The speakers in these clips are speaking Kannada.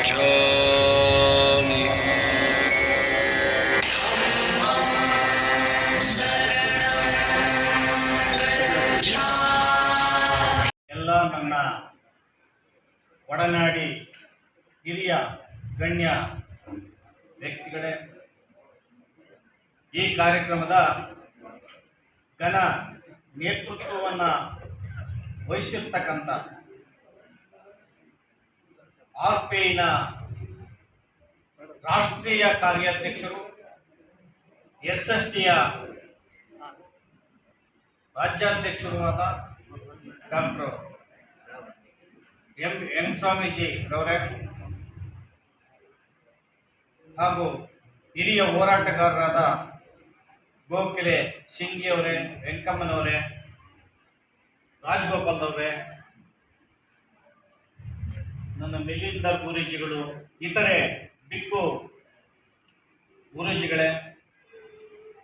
शरणं गच्छामि ಎಲ್ಲ ನನ್ನ ಒಡನಾಡಿ ಹಿರಿಯ ಗಣ್ಯ ವ್ಯಕ್ತಿಗಳೇ ಈ ಕಾರ್ಯಕ್ರಮದ ಘನ ನೇತೃತ್ವವನ್ನು ವಹಿಸಿರ್ತಕ್ಕಂಥ ಐನ ರಾಷ್ಟ್ರೀಯ ಕಾರ್ಯಾಧ್ಯಕ್ಷರು ಎಸ್ ಎಸ್ ಟಿಯ ರಾಜ್ಯಾಧ್ಯಕ್ಷರು ಆದ ಡಾಕ್ಟರ್ ಎಂ ಎಂ ಸ್ವಾಮೀಜಿ ರವರೇ ಹಾಗೂ ಹಿರಿಯ ಹೋರಾಟಗಾರರಾದ ಗೋಖಲೆ ಸಿಂಗಿ ಅವರೇ ವೆಂಕಮ್ಮನವರೇ ರಾಜಗೋಪಾಲ್ ಅವರೇ ನನ್ನ ಮಿಲಿಂದ ಗುರೂಜಿಗಳು ಇತರೆ ಬಿಕ್ಕು ಗುರೂಜಿಗಳೇ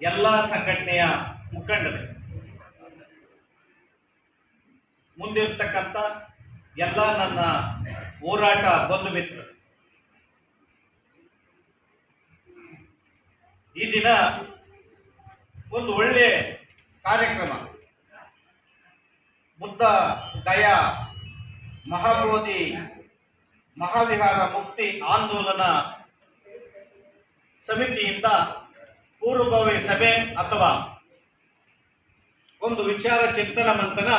ಎಲ್ಲ ಸಂಘಟನೆಯ ಮುಖಂಡರು. ಮುಂದಿರ್ತಕ್ಕಂಥ ಎಲ್ಲ ನನ್ನ ಹೋರಾಟ ಬಂಧು ಮಿತ್ರರು ಈ ದಿನ ಒಂದು ಒಳ್ಳೆ ಕಾರ್ಯಕ್ರಮ. ಬುದ್ಧ ಗಯಾ ಮಹಾಬೋಧಿ ಮಹಾವಿಹಾರ ಮುಕ್ತಿ ಆಂದೋಲನ ಸಮಿತಿಯಿಂದ ಪೂರ್ವಭಾವಿ ಸಭೆ ಅಥವಾ ಒಂದು ವಿಚಾರ ಚಿಂತನ ಮಂಥನ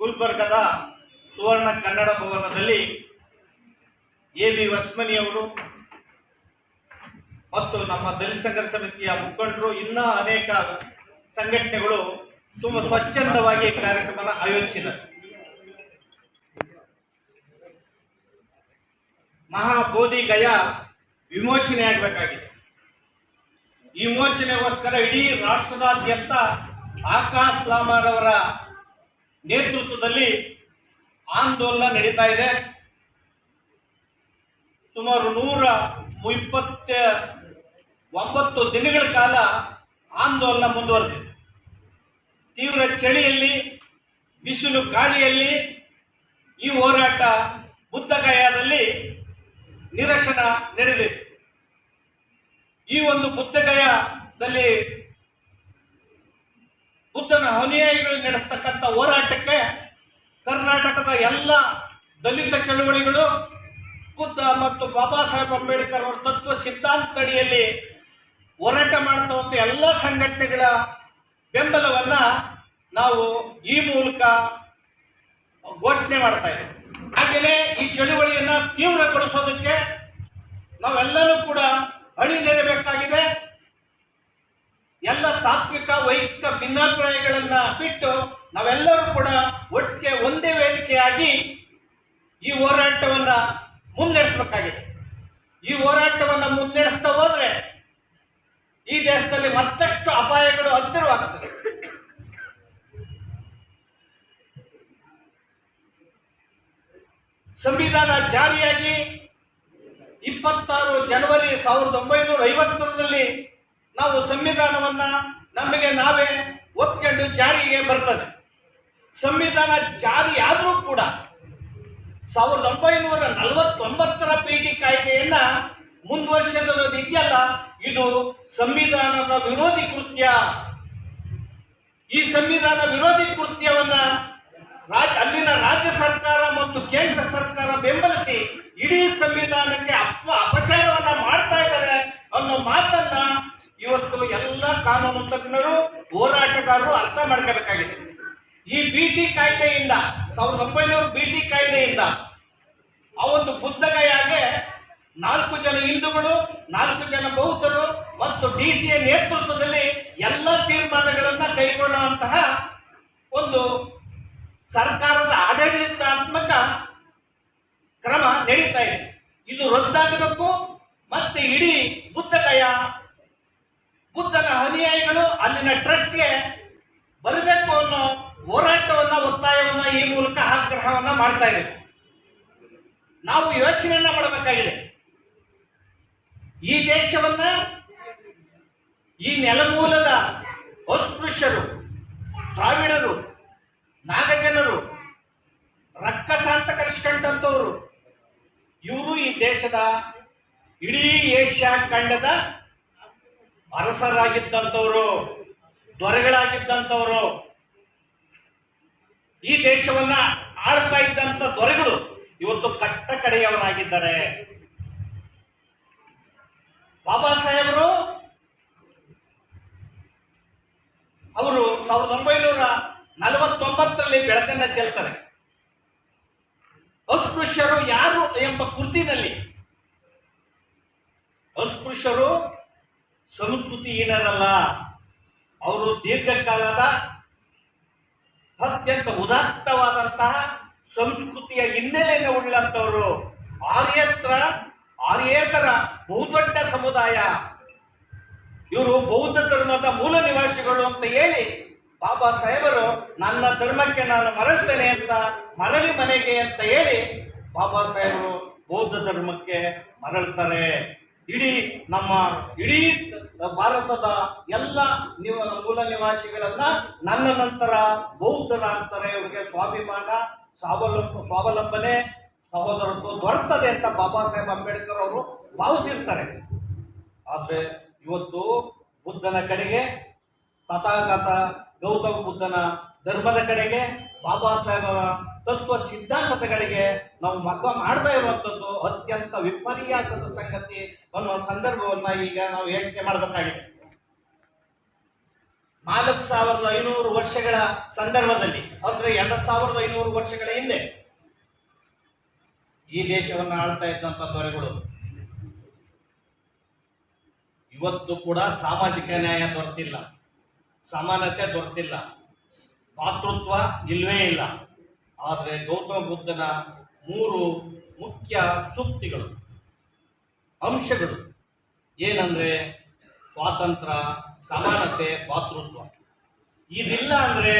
ಗುಲ್ಬರ್ಗದ ಸುವರ್ಣ ಕನ್ನಡ ಭವನದಲ್ಲಿ ಎ ಬಿ ವಸ್ಮನಿ ಅವರು ಮತ್ತು ನಮ್ಮ ದಲಿತ ಸಂಘರ್ಷ ಸಮಿತಿಯ ಮುಖಂಡರು ಇನ್ನ ಅನೇಕ ಸಂಘಟನೆಗಳು ತುಂಬ ಸ್ವಚ್ಛಂದವಾಗಿ ಕಾರ್ಯಕ್ರಮನ ಆಯೋಜಿಸಿದ್ದಾರೆ. ಮಹಾಬೋಧಿ ಗಯ ವಿಮೋಚನೆ ಆಗಬೇಕಾಗಿದೆ. ಈ ವಿಮೋಚನೆಗೋಸ್ಕರ ಇಡೀ ರಾಷ್ಟ್ರದಾದ್ಯಂತ ಆಕಾಶ್ ಲಾಮರ್ ಅವರ ನೇತೃತ್ವದಲ್ಲಿ ಆಂದೋಲನ ನಡೀತಾ ಇದೆ. ಸುಮಾರು ನೂರ ಇಪ್ಪತ್ತ ಒಂಬತ್ತು ದಿನಗಳ ಕಾಲ ಆಂದೋಲನ ಮುಂದುವರೆದಿದೆ. ತೀವ್ರ ಚಳಿಯಲ್ಲಿ, ಬಿಸಿಲು ಗಾಳಿಯಲ್ಲಿ ಈ ಹೋರಾಟ ಬುದ್ಧಗಯಾದಲ್ಲಿ ನಿರಶನ ನಡೆದಿದೆ ಈ ಒಂದು ಬುದ್ಧಗಯದಲ್ಲಿ ಬುದ್ಧನ ಅನುಯಾಯಿಗಳು ನಡೆಸ್ತಕ್ಕಂಥ ಹೋರಾಟಕ್ಕೆ ಕರ್ನಾಟಕದ ಎಲ್ಲ ದಲಿತ ಚಳುವಳಿಗಳು ಬುದ್ಧ ಮತ್ತು ಬಾಬಾ ಸಾಹೇಬ್ ಅಂಬೇಡ್ಕರ್ ಅವರ ತತ್ವ ಸಿದ್ಧಾಂತ ಅಡಿಯಲ್ಲಿ ಹೋರಾಟ ಮಾಡ್ತವಂಥ ಎಲ್ಲ ಸಂಘಟನೆಗಳ ಬೆಂಬಲವನ್ನ ನಾವು ಈ ಮೂಲಕ ಘೋಷಣೆ ಮಾಡ್ತಾ ಇದ್ದೇವೆ. ಹಾಗೆಯೇ ಈ ಚಳುವಳಿಯನ್ನ ತೀವ್ರಗೊಳಿಸೋದಕ್ಕೆ ನಾವೆಲ್ಲರೂ ಕೂಡ ಅಣಿನೇರಬೇಕಾಗಿದೆ ಎಲ್ಲ ತಾತ್ವಿಕ, ವೈಯಕ್ತಿಕ ಭಿನ್ನಾಭಿಪ್ರಾಯಗಳನ್ನ ಬಿಟ್ಟು ನಾವೆಲ್ಲರೂ ಕೂಡ ಒಟ್ಟಿಗೆ ಒಂದೇ ವೇದಿಕೆಯಾಗಿ ಈ ಹೋರಾಟವನ್ನ ಮುನ್ನಡೆಸಬೇಕಾಗಿದೆ. ಈ ಹೋರಾಟವನ್ನ ಮುನ್ನಡೆಸ್ತಾ ಹೋದ್ರೆ ಈ ದೇಶದಲ್ಲಿ ಮತ್ತಷ್ಟು ಅಪಾಯಗಳು ಹತ್ತಿರವಾಗುತ್ತದೆ ಸಂವಿಧಾನ ಜಾರಿಯಾಗಿ ಇಪ್ಪತ್ತಾರು ಜನವರಿ ಸಾವಿರದ ಒಂಬೈನೂರ ಐವತ್ತರಲ್ಲಿ ನಾವು ಸಂವಿಧಾನವನ್ನ ನಮಗೆ ನಾವೇ ಒಪ್ಕೊಂಡು ಜಾರಿಗೆ ಬರ್ತದೆ. ಸಂವಿಧಾನ ಜಾರಿಯಾದರೂ ಕೂಡ ಸಾವಿರದ ಒಂಬೈನೂರ ನಲವತ್ತೊಂಬತ್ತರ ಪೀಠಿ ಕಾಯ್ದೆಯನ್ನು ಮುಂದುವರಿಸಿರೋದು ಇದು ಸಂವಿಧಾನದ ವಿರೋಧಿ ಕೃತ್ಯ. ಈ ಸಂವಿಧಾನ ವಿರೋಧಿ ಕೃತ್ಯವನ್ನ ರಾಜ್ ಅಲ್ಲಿನ ರಾಜ್ಯ ಸರ್ಕಾರ ಮತ್ತು ಕೇಂದ್ರ ಸರ್ಕಾರ ಬೆಂಬಲಿಸಿ ಇಡೀ ಸಂವಿಧಾನಕ್ಕೆ ಅಪ್ಪ ಅಪಚಾರವನ್ನ ಮಾಡ್ತಾ ಇದ್ದಾರೆ ಅನ್ನೋ ಮಾತನ್ನ ಇವತ್ತು ಎಲ್ಲ ಕಾನೂನು ತಜ್ಞರು, ಹೋರಾಟಗಾರರು ಅರ್ಥ ಮಾಡ್ಕೋಬೇಕಾಗಿದೆ. ಈ ಬಿ ಟಿ ಕಾಯ್ದೆಯಿಂದ, ಸಾವಿರದ ಒಂಬೈನೂರು ಬಿ ಟಿ ಕಾಯ್ದೆಯಿಂದ ಆ ಒಂದು ಬುದ್ಧಗಯಾಗೆ ನಾಲ್ಕು ಜನ ಹಿಂದೂಗಳು, ನಾಲ್ಕು ಜನ ಬೌದ್ಧರು ಮತ್ತು ಡಿ ಸಿ ಎ ನೇತೃತ್ವದಲ್ಲಿ ಎಲ್ಲ ತೀರ್ಮಾನಗಳನ್ನ ಕೈಗೊಳ್ಳುವಂತಹ ಒಂದು ಸರ್ಕಾರದ ಆಡಳಿತಾತ್ಮಕ ಕ್ರಮ ನಡೀತಾ ಇದೆ. ಇದು ರದ್ದಾಗಬೇಕು ಮತ್ತೆ ಇಡೀ ಬುದ್ಧಗಯ, ಬುದ್ಧನ ಅನುಯಾಯಿಗಳು ಅಲ್ಲಿನ ಟ್ರಸ್ಟ್ಗೆ ಬರಬೇಕು ಅನ್ನೋ ಹೋರಾಟವನ್ನ, ಒತ್ತಾಯವನ್ನ ಈ ಮೂಲಕ ಆಗ್ರಹವನ್ನ ಮಾಡ್ತಾ ಇದೆ. ನಾವು ಯೋಚನೆಯನ್ನ ಮಾಡಬೇಕಾಗಿದೆ. ಈ ದೇಶವನ್ನ, ಈ ನೆಲಮೂಲದ ಅಸ್ಪೃಶ್ಯರು ದ್ರಾವಿಡರು ನಾಗಜನರು ರಕ್ಕಸಾಂತಕರ ನಡೆಸ್ಕೊಂಡಂತವ್ರು ಇವರು ಈ ದೇಶದ ಇಡೀ ಏಷ್ಯಾ ಖಂಡದ ಅರಸರಾಗಿದ್ದಂಥವರು, ದೊರೆಗಳಾಗಿದ್ದಂಥವರು, ಈ ದೇಶವನ್ನ ಆಳ್ತಾ ಇದ್ದಂತ ದೊರೆಗಳು ಇವತ್ತು ಕಟ್ಟ ಕಡೆಯವರಾಗಿದ್ದಾರೆ ಬಾಬಾ ಸಾಹೇಬರು ಅವರು ಸಾವಿರದ ಒಂಬೈನೂರ ನಲವತ್ತೊಂಬತ್ತರಲ್ಲಿ ಬೆಳಕನ್ನ ಚೆಲ್ತಾರೆ. ಅಸ್ಪೃಶ್ಯರು ಯಾರು ಎಂಬ ಕೃತಿನಲ್ಲಿ ಅಸ್ಪೃಶ್ಯರು ಸಂಸ್ಕೃತಿಹೀನರಲ್ಲ ಅವರು ದೀರ್ಘಕಾಲದ ಅತ್ಯಂತ ಉದಾತ್ತವಾದಂತಹ ಸಂಸ್ಕೃತಿಯ ಹಿನ್ನೆಲೆಯನ್ನು ಉಳ್ಳಂತವರು ಆರ್ಯತ್ರ, ಆರ್ಯೇತರ ಬಹುದೊಡ್ಡ ಸಮುದಾಯ. ಇವರು ಬೌದ್ಧ ಧರ್ಮದ ಮೂಲ ನಿವಾಸಿಗಳು ಅಂತ ಹೇಳಿ ಬಾಬಾ ಸಾಹೇಬರು, ನನ್ನ ಧರ್ಮಕ್ಕೆ ನಾನು ಮರಳ್ತೇನೆ ಅಂತ ಮರಳಿ ಮನೆಗೆ ಅಂತ ಹೇಳಿ ಬಾಬಾ ಸಾಹೇಬರು ಬೌದ್ಧ ಧರ್ಮಕ್ಕೆ ಮರಳ್ತಾರೆ. ಇಡೀ ನಮ್ಮ ಇಡೀ ಭಾರತದ ಎಲ್ಲ ನಿವ, ಮೂಲ ನಿವಾಸಿಗಳನ್ನ ನನ್ನ ನಂತರ ಬೌದ್ಧರಾಗ್ತಾರೆ ಇವರಿಗೆ ಸ್ವಾಭಿಮಾನ, ಸ್ವಾವಲಂಬ, ಸ್ವಾವಲಂಬನೆ, ಸಹೋದರತ್ವ ದೊರೆತದೆ ಅಂತ ಬಾಬಾ ಸಾಹೇಬ್ ಅಂಬೇಡ್ಕರ್ ಅವರು ಭಾವಿಸಿರ್ತಾರೆ. ಆದರೆ ಇವತ್ತು ಬುದ್ಧನ ಕಡೆಗೆ, ತಥಾಗತ ಗೌತಮ ಬುದ್ಧನ ಧರ್ಮದ ಕಡೆಗೆ ಬಾಬಾ ಸಾಹೇಬರ ತತ್ವ ಸಿದ್ಧಾಂತಗಳಿಗೆ ನಾವು ಮಗ್ಗ ಮಾಡ್ತಾ ಇರುವಂಥದ್ದು ಅತ್ಯಂತ ವಿಪರ್ಯಾಸದ ಸಂಗತಿ ಅನ್ನೋ ಸಂದರ್ಭವನ್ನ ಈಗ ನಾವು ಹೇಳಿಕೆ ಮಾಡಬೇಕಾಗಿದೆ. ನಾಲ್ಕು ಸಾವಿರದ ಐನೂರು ವರ್ಷಗಳ ಸಂದರ್ಭದಲ್ಲಿ, ಅಂದ್ರೆ ಎರಡು ಸಾವಿರದ ಐನೂರು ವರ್ಷಗಳ ಹಿಂದೆ ಈ ದೇಶವನ್ನು ಆಳ್ತಾ ಇದ್ದಂಥ ದೊರೆಗಳು. ಇವತ್ತು ಕೂಡ ಸಾಮಾಜಿಕ ನ್ಯಾಯ ದೊರೆತಿಲ್ಲ. ಸಮಾನತೆ ದೊರೆತಿಲ್ಲ. ಮಾತೃತ್ವ ಇಲ್ವೇ ಇಲ್ಲ. ಆದರೆ ಗೌತಮ ಬುದ್ಧನ ಮೂರು ಮುಖ್ಯ ಸೂಕ್ತಿಗಳು, ಅಂಶಗಳು. ಏನಂದ್ರೆ ಸ್ವಾತಂತ್ರ್ಯ, ಸಮಾನತೆ, ಭಾತೃತ್ವ. ಇದಿಲ್ಲ ಅಂದ್ರೆ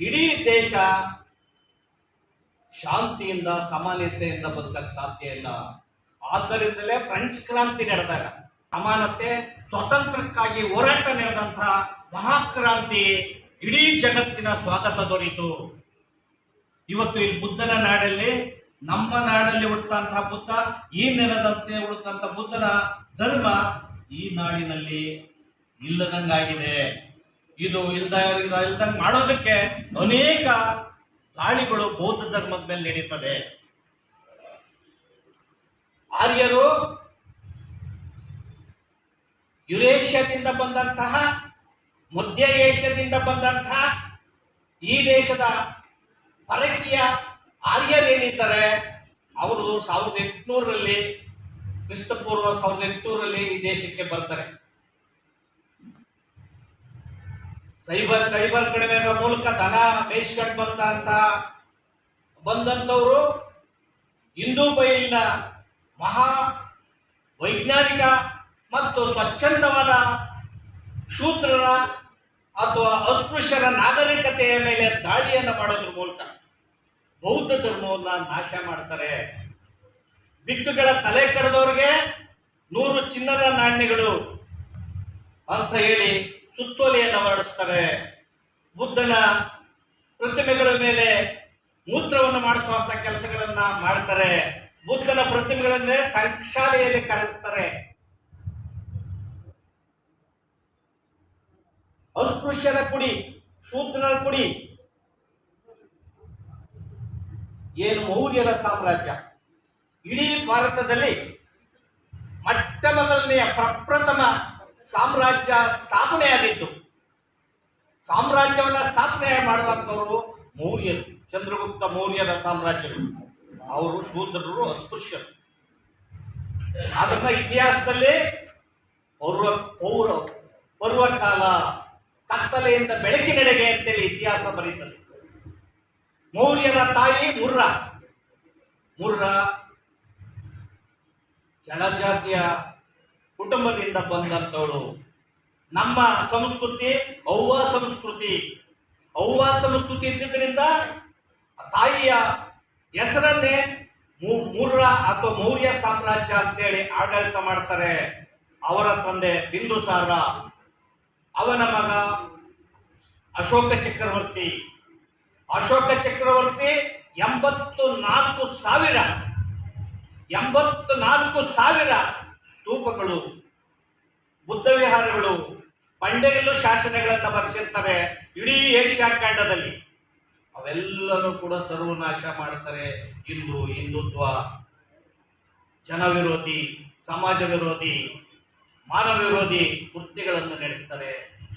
ಇಡೀ ದೇಶ ಶಾಂತಿಯಿಂದ, ಸಮಾನತೆಯಿಂದ ಬದುಕಕ್ಕೆ ಸಾಧ್ಯ ಇಲ್ಲ. ಆದ್ದರಿಂದಲೇ ಫ್ರೆಂಚ್ ಕ್ರಾಂತಿ ನಡೆದಾಗ, ಸಮಾನತೆ, ಸ್ವಾತಂತ್ರ್ಯಕ್ಕಾಗಿ ಹೋರಾಟ ನಡೆದಂತಹ ಮಹಾಕ್ರಾಂತಿ ಇಡೀ ಜಗತ್ತಿನ ಸ್ವಾಗತ ದೊರೆಯಿತು. ಇವತ್ತು ಈ ಬುದ್ಧನ ನಾಡಲ್ಲಿ, ನಮ್ಮ ನಾಡಲ್ಲಿ ಹುಟ್ಟಂತಹ ಬುದ್ಧ, ಈ ನೆಲದಂತೆ ಹುಡುತಂತ ಬುದ್ಧನ ಧರ್ಮ ಈ ನಾಡಿನಲ್ಲಿ ಇಲ್ಲದಂಗಾಗಿದೆ. ಇದು ಇಲ್ದ ಇಲ್ದಂಗ್ ಮಾಡೋದಕ್ಕೆ ಅನೇಕ ದಾಳಿಗಳು ಬೌದ್ಧ ಧರ್ಮದ ಮೇಲೆ ನಡೀತದೆ. ಆರ್ಯರು ಯುರೇಷ್ಯಾದಿಂದ ಬಂದಂತಹ ಮಧ್ಯ ಏಷ್ಯಾದಿಂದ ಬಂದಂತಹ ಈ ದೇಶದ ಪರಕೀಯ ಆರ್ಯರೇನಿದ್ದಾರೆ ಅವರು ಸಾವಿರದ ಎಂಟುನೂರರಲ್ಲಿ, ಕ್ರಿಸ್ತಪೂರ್ವ ಸಾವಿರದ ಎಂಟುನೂರಲ್ಲಿ ಈ ದೇಶಕ್ಕೆ ಬರ್ತಾರೆ. ಸೈಬರ್, ಕೈಬರ್ ಕಡಿಮೆ ಮೂಲಕ ದನ ಮೇಯಿಸ್ಕೊಂಡು ಬಂದಂತ ಬಂದಂಥವರು ಹಿಂದೂ ಬೈಲಿನ ಮಹಾ ವೈಜ್ಞಾನಿಕ ಮತ್ತು ಸ್ವಚ್ಛಂದವಾದ ಶೂದ್ರರ ಅಥವಾ ಅಸ್ಪೃಶ್ಯರ ನಾಗರಿಕತೆಯ ಮೇಲೆ ದಾಳಿಯನ್ನು ಮಾಡೋದ್ರ ಮೂಲಕ ಬೌದ್ಧ ಧರ್ಮವನ್ನು ನಾಶ ಮಾಡ್ತಾರೆ. ಬಿಕ್ಕುಗಳ ತಲೆ ಕಡ್ದವ್ರಿಗೆ ನೂರು ಚಿನ್ನದ ನಾಣ್ಯಗಳು ಅಂತ ಹೇಳಿ ಸುತ್ತೋಲೆಯನ್ನು ಮಾಡಿಸ್ತಾರೆ. ಬುದ್ಧನ ಪ್ರತಿಮೆಗಳ ಮೇಲೆ ಮೂತ್ರವನ್ನು ಮಾಡಿಸುವಂತ ಕೆಲಸಗಳನ್ನ ಮಾಡ್ತಾರೆ. ಬುದ್ಧನ ಪ್ರತಿಮೆಗಳನ್ನೇ ಶಾಲೆಯಲ್ಲಿ ಕಲಿಸ್ತಾರೆ ಅಸ್ಪೃಶ್ಯರ ಕುಡಿ, ಶೂದ್ರರ ಕುಡಿ. ಏನು ಮೌರ್ಯರ ಸಾಮ್ರಾಜ್ಯ? ಇಡೀ ಭಾರತದಲ್ಲಿ ಮೊಟ್ಟ ಮೊದಲನೆಯ ಪ್ರಪ್ರಥಮ ಸಾಮ್ರಾಜ್ಯ ಸ್ಥಾಪನೆಯಾಗಿತ್ತು. ಸಾಮ್ರಾಜ್ಯವನ್ನು ಸ್ಥಾಪನೆ ಮಾಡುವಂಥವರು ಮೌರ್ಯರು, ಚಂದ್ರಗುಪ್ತ ಮೌರ್ಯರ ಸಾಮ್ರಾಜ್ಯರು. ಅವರು ಶೂದ್ರರು, ಅಸ್ಪೃಶ್ಯರು. ಅದನ್ನ ಇತಿಹಾಸದಲ್ಲಿ ಪೌರ್ವ, ಪೌರ ಪರ್ವಕಾಲ ಕತ್ತಲೆಯಿಂದ ಬೆಳಕಿನೆಡೆಗೆ ಅಂತೇಳಿ ಇತಿಹಾಸ ಬರೀತದೆ. ಮೌರ್ಯರ ತಾಯಿ ಮುರ್ರ. ಮುರ್ರ ಕೆಳಜಾತಿಯ ಕುಟುಂಬದಿಂದ ಬಂದಂಥವಳು. ನಮ್ಮ ಸಂಸ್ಕೃತಿ, ಅವ್ವ ಸಂಸ್ಕೃತಿ. ಅವ್ವ ಸಂಸ್ಕೃತಿ ಇದ್ದಿದ್ದರಿಂದ ತಾಯಿಯ ಹೆಸರನ್ನೇ ಮುರ್ರ ಅಥವಾ ಮೌರ್ಯ ಸಾಮ್ರಾಜ್ಯ ಅಂತೇಳಿ ಆಡಳಿತ ಮಾಡ್ತಾರೆ. ಅವರ ತಂದೆ ಬಿಂದುಸಾರ. ಅವನ ಮಗ ಅಶೋಕ ಚಕ್ರವರ್ತಿ. ಅಶೋಕ ಚಕ್ರವರ್ತಿ ಎಂಬತ್ತು ನಾಲ್ಕು ಸಾವಿರ ಎಂಬತ್ತು ನಾಲ್ಕು ಸಾವಿರ ಸ್ತೂಪಗಳು, ಬುದ್ಧ ವಿಹಾರಗಳು ಬಂಡೆಗಲ್ಲು ಶಾಸನಗಳನ್ನು ಬರೆಸಿರ್ತಾರೆ ಇಡೀ ಏಷ್ಯಾ ಖಂಡದಲ್ಲಿ. ಅವೆಲ್ಲರೂ ಕೂಡ ಸರ್ವನಾಶ ಮಾಡ್ತಾರೆ ಹಿಂದೂ, ಹಿಂದುತ್ವ ಜನ ವಿರೋಧಿ ಸಮಾಜ ವಿರೋಧಿ ಮಾನವ ವಿರೋಧಿ ಕೃತ್ಯಗಳನ್ನು ನಡೆಸ್ತಾರೆ.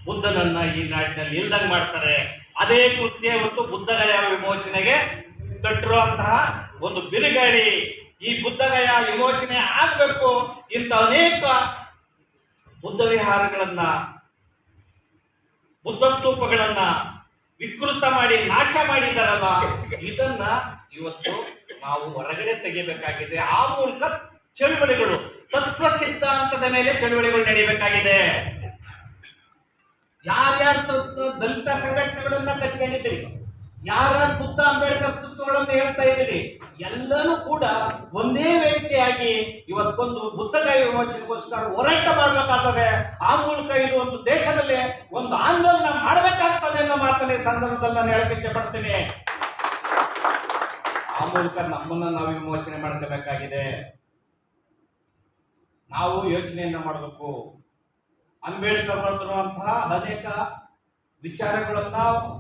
ಬುದ್ಧನನ್ನ ಈ ನಾಡಿನಲ್ಲಿ ಇಲ್ದಂಗೆ ಮಾಡ್ತಾರೆ. ಅದೇ ಕೃತ್ಯ ಇವತ್ತು ಬುದ್ಧಗಯ ವಿಮೋಚನೆಗೆ ತಟ್ಟಿರುವಂತಹ ಒಂದು ಬಿರುಗಾಳಿ. ಈ ಬುದ್ಧಗಯ ವಿಮೋಚನೆ ಆಗಬೇಕು ಇಂಥ ಅನೇಕ ಬುದ್ಧ ವಿಹಾರಗಳನ್ನ, ಬುದ್ಧ ಸ್ತೂಪಗಳನ್ನ ವಿಕೃತ ಮಾಡಿ ನಾಶ ಮಾಡಿದಾರಲ್ಲ, ಇದನ್ನ ಇವತ್ತು ನಾವು ಹೊರಗಡೆ ತೆಗೆಯಬೇಕಾಗಿದೆ ಆ ಮೂಲಕ ಚಳುವಳಿಗಳು ತತ್ವ ಸಿದ್ಧಾಂತದ ಮೇಲೆ ಚಳುವಳಿಗಳು ನಡೆಯಬೇಕಾಗಿದೆ. ಯಾರ್ಯಾರ ದಲಿತ ಸಂಘಟನೆಗಳನ್ನ ಕಟ್ಕೊಂಡಿದ್ದೀರಿ? ಯಾರ್ಯಾರು ಬುದ್ಧ ಅಂಬೇಡ್ಕರ್ ತತ್ವಗಳನ್ನು ಹೇಳ್ತಾ ಇದ್ದೀರಿ? ಎಲ್ಲನೂ ಕೂಡ ಒಂದೇ ವ್ಯಕ್ತಿಯಾಗಿ ಇವತ್ತೊಂದು ಬುದ್ಧಗಯ ವಿಮೋಚನೆಗೋಸ್ಕರ ಹೋರಾಟ ಮಾಡಬೇಕಾಗ್ತದೆ. ಆ ಮೂಲಕ ಇದು ಒಂದು ದೇಶದಲ್ಲಿ ಒಂದು ಆಂದೋಲನ ಮಾಡಬೇಕಾಗ್ತದೆ ಅನ್ನೋ ಮಾತನ್ನ ಸಂದರ್ಭದಲ್ಲಿ ನಾನು ಹೇಳಕ್ಕೆ ಇಚ್ಛೆ ಆ ಮೂಲಕ ನಮ್ಮನ್ನ ನಾವು ವಿಮೋಚನೆ ಮಾಡ್ಕೋಬೇಕಾಗಿದೆ. ನಾವು ಯೋಚನೆಯನ್ನು ಮಾಡಬೇಕು. ಅಂಬೇಡ್ಕರ್ ಬರೆದಿರುವಂತಹ ಅನೇಕ ವಿಚಾರಗಳನ್ನ,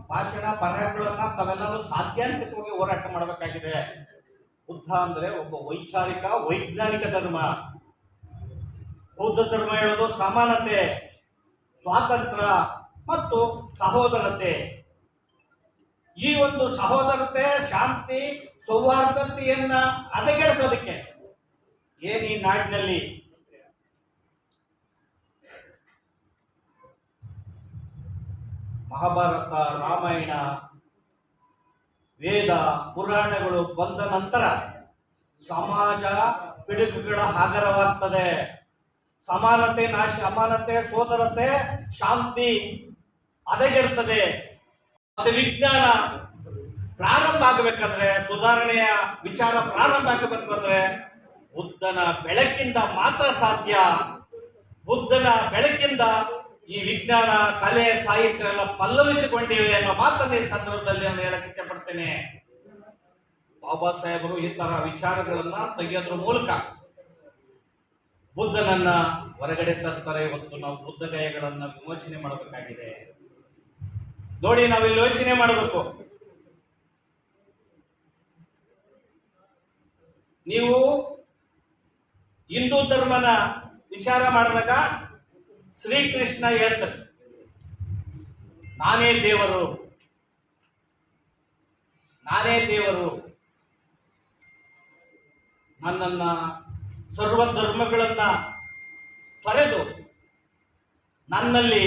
ಭಾಷಣ ಬರಹಗಳನ್ನ ತಾವೆಲ್ಲರೂ ಸಾಧ್ಯಾಂತಿಕವಾಗಿ ಹೋರಾಟ ಮಾಡಬೇಕಾಗಿದೆ. ಬುದ್ಧ ಅಂದ್ರೆ ಒಬ್ಬ ವೈಚಾರಿಕ, ವೈಜ್ಞಾನಿಕ ಧರ್ಮ. ಬೌದ್ಧ ಧರ್ಮ ಹೇಳೋದು ಸಮಾನತೆ ಸ್ವಾತಂತ್ರ್ಯ ಮತ್ತು ಸಹೋದರತೆ. ಈ ಒಂದು ಸಹೋದರತೆ, ಶಾಂತಿ, ಸೌಹಾರ್ದತೆಯನ್ನ ಹದಗೆಡಿಸೋದಕ್ಕೆ ಏನ್ ಈ ನಾಡಿನಲ್ಲಿ ಮಹಾಭಾರತ, ರಾಮಾಯಣ, ವೇದ, ಪುರಾಣಗಳು ಬಂದ ನಂತರ ಸಮಾಜ ಪಿಡುಗುಗಳ ಆಗರವಾಗ್ತದೆ ಸಮಾನತೆ ನಾಶ ಸಮಾನತೆ ಸೋದರತೆ, ಶಾಂತಿ ಹದಗೆಡ್ತದೆ. ಮತ್ತೆ ವಿಜ್ಞಾನ ಪ್ರಾರಂಭ ಆಗಬೇಕಂದ್ರೆ, ಸುಧಾರಣೆಯ ವಿಚಾರ ಪ್ರಾರಂಭ ಆಗಬೇಕಂದ್ರೆ ಬುದ್ಧನ ಬೆಳಕಿಂದ ಮಾತ್ರ ಸಾಧ್ಯ. ಬುದ್ಧನ ಬೆಳಕಿಂದ ಈ ವಿಜ್ಞಾನ, ಕಲೆ ಸಾಹಿತ್ಯ ಎಲ್ಲ ಪಲ್ಲವಿಸಿಕೊಂಡಿವೆ ಅನ್ನೋ ಮಾತನ್ನ ಸಂದರ್ಭದಲ್ಲಿ ನಾನು ಹೇಳಕ್ಕೆ ಇಷ್ಟಪಡ್ತೇನೆ. ಬಾಬಾ ಸಾಹೇಬರು ಈ ತರ ವಿಚಾರಗಳನ್ನ ತೆಗೆಯೋದ್ರ ಮೂಲಕ ಬುದ್ಧನನ್ನ ಹೊರಗಡೆ ತರ್ತಾರೆ. ಇವತ್ತು ನಾವು ಬುದ್ಧ ಗಯಗಳನ್ನ ವಿಮೋಚನೆ ಮಾಡಬೇಕಾಗಿದೆ. ನೋಡಿ ನಾವಿಲ್ಲಿ ಯೋಚನೆ ಮಾಡಬೇಕು. ನೀವು ಹಿಂದೂ ಧರ್ಮನ ವಿಚಾರ ಮಾಡಿದಾಗ ಶ್ರೀಕೃಷ್ಣ ಹೇಳ್ತಾರೆ ನಾನೇ ದೇವರು ನಾನೇ ದೇವರು, ನನ್ನನ್ನ ಸರ್ವ ಧರ್ಮಗಳನ್ನ ತೊರೆದು ನನ್ನಲ್ಲಿ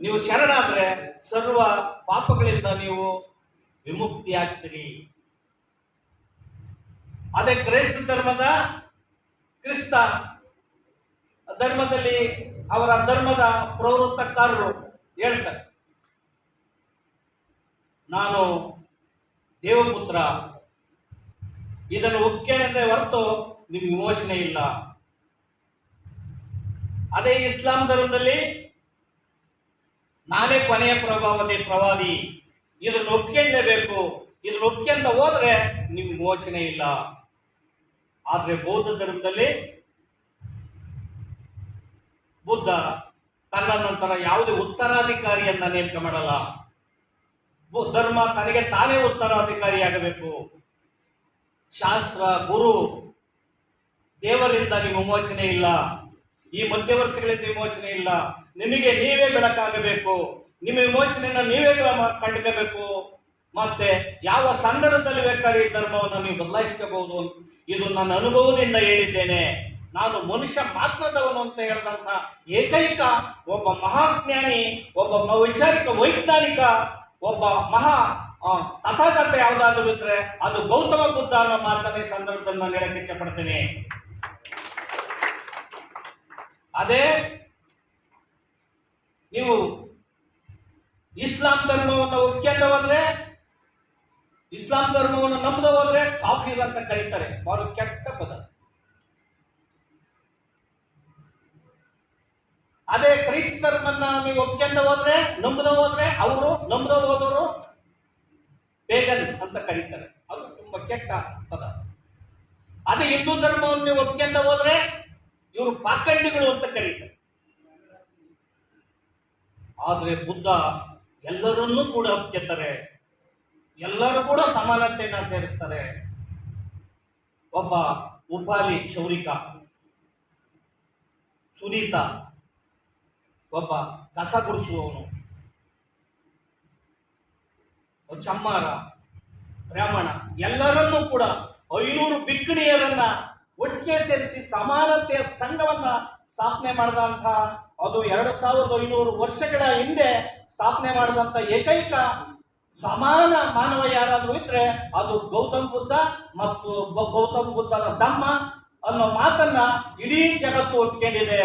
ನೀವು ಶರಣಾದ್ರೆ ಸರ್ವ ಪಾಪಗಳಿಂದ ನೀವು ವಿಮುಕ್ತಿ ಆಗ್ತೀರಿ ಅದೇ ಕ್ರೈಸ್ತ ಧರ್ಮದ ಕ್ರಿಸ್ತ ಧರ್ಮದಲ್ಲಿ ಅವರ ಧರ್ಮದ ಪ್ರವೃತ್ತಕಾರರು ಹೇಳ್ತಾರೆ. ನಾನು ದೇವಪುತ್ರ, ಇದನ್ನು ಒಪ್ಕೊಳ್ಳದೆ ಹೊರತು ನಿಮ್ಗೆ ವಿಮೋಚನೆ ಇಲ್ಲ. ಅದೇ ಇಸ್ಲಾಂ ಧರ್ಮದಲ್ಲಿ ನಾನೇ ಕೊನೆಯ ಪ್ರಭಾವದೇ ಪ್ರವಾದಿ. ಇದನ್ನು ಒಪ್ಕೊಂಡೇಬೇಕು ಇದನ್ನು ಒಪ್ಕೊಂಡ ಹೋದ್ರೆ ನಿಮ್ಗೆ ವಿಮೋಚನೆ ಇಲ್ಲ. ಆದರೆ ಬೌದ್ಧ ಧರ್ಮದಲ್ಲಿ ಬುದ್ಧ ತನ್ನ ನಂತರ ಯಾವುದೇ ಉತ್ತರಾಧಿಕಾರಿಯನ್ನ ನೇಮಕ ಮಾಡಲ್ಲ. ಧರ್ಮ ತನಗೆ ತಾನೇ ಉತ್ತರಾಧಿಕಾರಿಯಾಗಬೇಕು. ಶಾಸ್ತ್ರ, ಗುರು, ದೇವರಿಂದ ನೀವು ವಿಮೋಚನೆ ಇಲ್ಲ. ಈ ಮಧ್ಯವರ್ತಿಗಳಿಂದ ವಿಮೋಚನೆ ಇಲ್ಲ. ನಿಮಗೆ ನೀವೇ ಬೆಳಕಾಗಬೇಕು. ನಿಮ್ಮ ವಿಮೋಚನೆಯನ್ನು ನೀವೇ ಕಂಡುಕೋಬೇಕು. ಮತ್ತೆ ಯಾವ ಸಂದರ್ಭದಲ್ಲಿ ಬೇಕಾದ್ರೆ ಈ ಧರ್ಮವನ್ನು ನೀವು ಬದಲಾಯಿಸ್ಕೋಬಹುದು ಇದು ನನ್ನ ಅನುಭವದಿಂದ ಹೇಳಿದ್ದೇನೆ. ನಾನು ಮನುಷ್ಯ ಮಾತ್ರದವನು ಅಂತ ಹೇಳಿದಂತ ಏಕೈಕ ಒಬ್ಬ ಮಹಾಜ್ಞಾನಿ, ಒಬ್ಬ ವೈಚಾರಿಕ ವೈಜ್ಞಾನಿಕ, ಒಬ್ಬ ಮಹಾ ತಥಾಗತ ಯಾವುದಾದ್ರೂ ಇದ್ರೆ ಅದು ಗೌತಮ ಬುದ್ಧ ಅನ್ನೋ ಮಾತನೇ ಸಂದರ್ಭದಲ್ಲಿ ನಾನು ಹೇಳಕ್ಕೆ ಇಚ್ಛಪಡ್ತೇನೆ. ಅದೇ ನೀವು ಇಸ್ಲಾಂ ಧರ್ಮವನ್ನು ಒಪ್ಕೊಂಡ ಹೋದ್ರೆ, ಇಸ್ಲಾಂ ಧರ್ಮವನ್ನು ನಂಬದ ಹೋದ್ರೆ ಕಾಫಿರ್ ಅಂತ ಕರೀತಾರೆ. ಬಹಳ ಕೆಟ್ಟ ಪದ. ಅದೇ ಕ್ರೈಸ್ತ ಧರ್ಮನ್ನ ನೀವು ಒಪ್ಕೊಂಡ ಹೋದ್ರೆ, ನಂಬದ ಹೋದ್ರೆ, ಅವರು ನಂಬದ ಹೋದವರು ಬೇಗನ್ ಅಂತ ಕರೀತಾರೆ. ಅದು ತುಂಬಾ ಕೆಟ್ಟ ಪದ. ಅದೇ ಹಿಂದೂ ಧರ್ಮವನ್ನು ನೀವು ಒಪ್ಕೊಂಡ ಹೋದ್ರೆ, ಇವರು ಪಾಖಂಡಿಗಳು ಅಂತ ಕರೀತಾರೆ. ಆದರೆ ಬುದ್ಧ ಎಲ್ಲರನ್ನೂ ಕೂಡ ಒಪ್ಕೊತಾರೆ ಎಲ್ಲರೂ ಕೂಡ ಸಮಾನತೆಯನ್ನ ಸೇರಿಸ್ತಾರೆ. ಒಬ್ಬ ಉಪಾಲಿ ಕ್ಷೌರಿಕ ಸುನೀತ ಒಬ್ಬ ಕಸ ಗುಡಿಸುವವನು. ಚಮ್ಮಾರ, ಬ್ರಾಹ್ಮಣ, ಎಲ್ಲರನ್ನೂ ಕೂಡ ಐನೂರು ಬಿಕ್ಕಣಿಯರನ್ನ ಒಟ್ಟಿಗೆ ಸೇರಿಸಿ ಸಮಾನತೆಯ ಸಂಘವನ್ನ ಸ್ಥಾಪನೆ ಮಾಡಿದಂಥ, ಅದು ಎರಡು ಸಾವಿರದ ಐನೂರು ವರ್ಷಗಳ ಹಿಂದೆ ಸ್ಥಾಪನೆ ಮಾಡಿದಂಥ ಏಕೈಕ ಸಮಾನ ಮಾನವ ಯಾರಾದರೂ ಇದ್ರೆ ಅದು ಗೌತಮ್ ಬುದ್ಧ ಮತ್ತು ಗೌತಮ್ ಬುದ್ಧನ ಧಮ್ಮ ಅನ್ನೋ ಮಾತನ್ನ ಇಡೀ ಜಗತ್ತು ಒಪ್ಕೊಂಡಿದೆ.